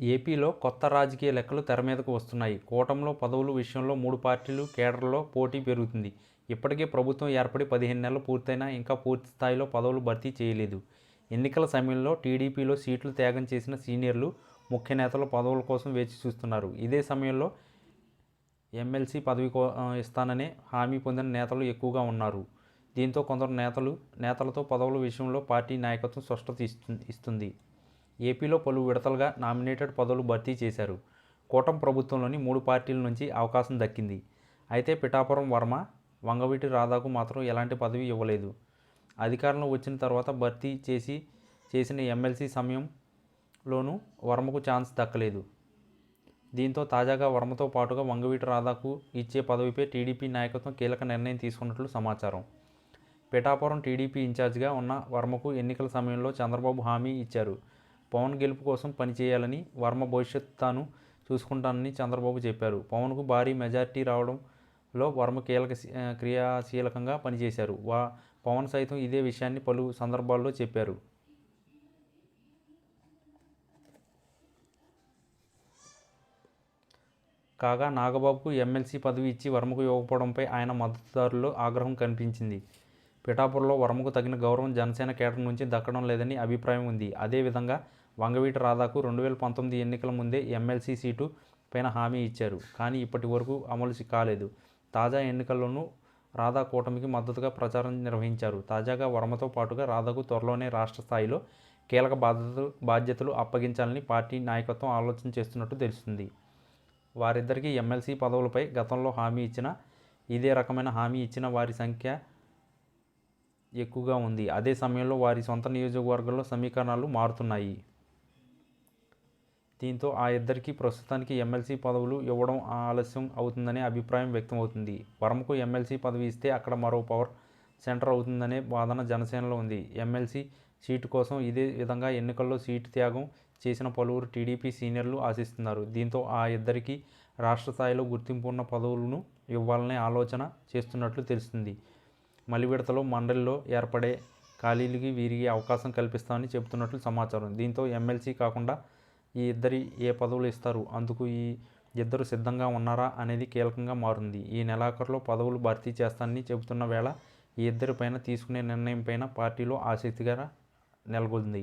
ఏపీలో కొత్త రాజకీయ లెక్కలు తెర మీదకు వస్తున్నాయి. కూటంలో పదవుల విషయంలో మూడు పార్టీలు కేడర్లో పోటీ పెరుగుతుంది. ఇప్పటికే ప్రభుత్వం ఏర్పడి పదిహేను నెలలు పూర్తయినా ఇంకా పూర్తి స్థాయిలో పదవులు భర్తీ చేయలేదు. ఎన్నికల సమయంలో టీడీపీలో సీట్లు త్యాగం చేసిన సీనియర్లు ముఖ్య నేతలు పదవుల కోసం వేచి చూస్తున్నారు. ఇదే సమయంలో ఎమ్మెల్సీ పదవి కో ఇస్తాననే హామీ పొందిన నేతలు ఎక్కువగా ఉన్నారు. దీంతో కొందరు నేతలు నేతలతో పదవుల విషయంలో పార్టీ నాయకత్వం స్పష్టత ఇస్తు ఇస్తుంది. ఏపీలో పలు విడతలుగా నామినేటెడ్ పదవులు భర్తీ చేశారు. కూటమి ప్రభుత్వంలోని మూడు పార్టీల నుంచి అవకాశం దక్కింది. అయితే పిఠాపురం వర్మ వంగవీటి రాధాకు మాత్రం ఎలాంటి పదవి ఇవ్వలేదు. అధికారంలో వచ్చిన తర్వాత భర్తీ చేసి చేసిన ఎమ్మెల్సీ సమయంలోనూ వర్మకు ఛాన్స్ దక్కలేదు. దీంతో తాజాగా వర్మతో పాటుగా వంగవీటి రాధాకు ఇచ్చే పదవిపై టీడీపీ నాయకత్వం కీలక నిర్ణయం తీసుకున్నట్లు సమాచారం. పిఠాపురం టీడీపీ ఇన్ఛార్జిగా ఉన్న వర్మకు ఎన్నికల సమయంలో చంద్రబాబు హామీ ఇచ్చారు. పవన్ గెలుపు కోసం పనిచేయాలని వర్మ భవిష్యత్తు తాను చూసుకుంటానని చంద్రబాబు చెప్పారు. పవన్కు భారీ మెజార్టీ రావడంలో వర్మ కీలక క్రియాశీలకంగా పనిచేశారు. వా పవన్ సైతం ఇదే విషయాన్ని పలు సందర్భాల్లో చెప్పారు. కాగా నాగబాబుకు ఎమ్మెల్సీ పదవి ఇచ్చి వర్మకు ఇవ్వకపోవడంపై ఆయన మద్దతుదారుల్లో ఆగ్రహం కనిపించింది. పిఠాపురంలో వర్మకు తగిన గౌరవం జనసేన కేటర్ నుంచి దక్కడం లేదని అభిప్రాయం ఉంది. అదేవిధంగా వంగవీటి రాధాకు రెండు వేల పంతొమ్మిది ఎన్నికల ముందే ఎమ్మెల్సీ సీటు పైన హామీ ఇచ్చారు. కానీ ఇప్పటి వరకు అమలు కాలేదు. తాజా ఎన్నికల్లోనూ రాధా కూటమికి మద్దతుగా ప్రచారం నిర్వహించారు. తాజాగా వర్మతో పాటుగా రాధాకు త్వరలోనే రాష్ట్ర స్థాయిలో కీలక బాధ్యతలు బాధ్యతలు అప్పగించాలని పార్టీ నాయకత్వం ఆలోచన చేస్తున్నట్టు తెలుస్తుంది. వారిద్దరికీ ఎమ్మెల్సీ పదవులపై గతంలో హామీ ఇచ్చిన ఇదే రకమైన హామీ ఇచ్చిన వారి సంఖ్య ఎక్కువగా ఉంది. అదే సమయంలో వారి సొంత నియోజకవర్గంలో సమీకరణాలు మారుతున్నాయి. దీంతో ఆ ఇద్దరికి ప్రస్తుతానికి ఎమ్మెల్సీ పదవులు ఇవ్వడం ఆలస్యం అవుతుందనే అభిప్రాయం వ్యక్తమవుతుంది. వర్మకు ఎమ్మెల్సీ పదవి ఇస్తే అక్కడ మరో పవర్ సెంటర్ అవుతుందనే వాదన జనసేనలో ఉంది. ఎమ్మెల్సీ సీటు కోసం ఇదే విధంగా ఎన్నికల్లో సీటు త్యాగం చేసిన పలువురు టీడీపీ సీనియర్లు ఆశిస్తున్నారు. దీంతో ఆ ఇద్దరికి రాష్ట్ర స్థాయిలో గుర్తింపు ఉన్న పదవులను ఇవ్వాలనే ఆలోచన చేస్తున్నట్లు తెలుస్తుంది. మలి విడతలో మండలిలో ఏర్పడే ఖాళీలకి వీరికి అవకాశం కల్పిస్తామని చెబుతున్నట్లు సమాచారం. దీంతో ఎమ్మెల్సీ కాకుండా ఈ ఇద్దరి ఏ పదవులు ఇస్తారు? అందుకు ఈ ఇద్దరు సిద్ధంగా ఉన్నారా అనేది కీలకంగా మారింది. ఈ నెలాఖరులో పదవులు భర్తీ చేస్తానని చెబుతున్న వేళ ఈ ఇద్దరి పైన తీసుకునే నిర్ణయం పైన పార్టీలో ఆసక్తిగా నెలకొంది.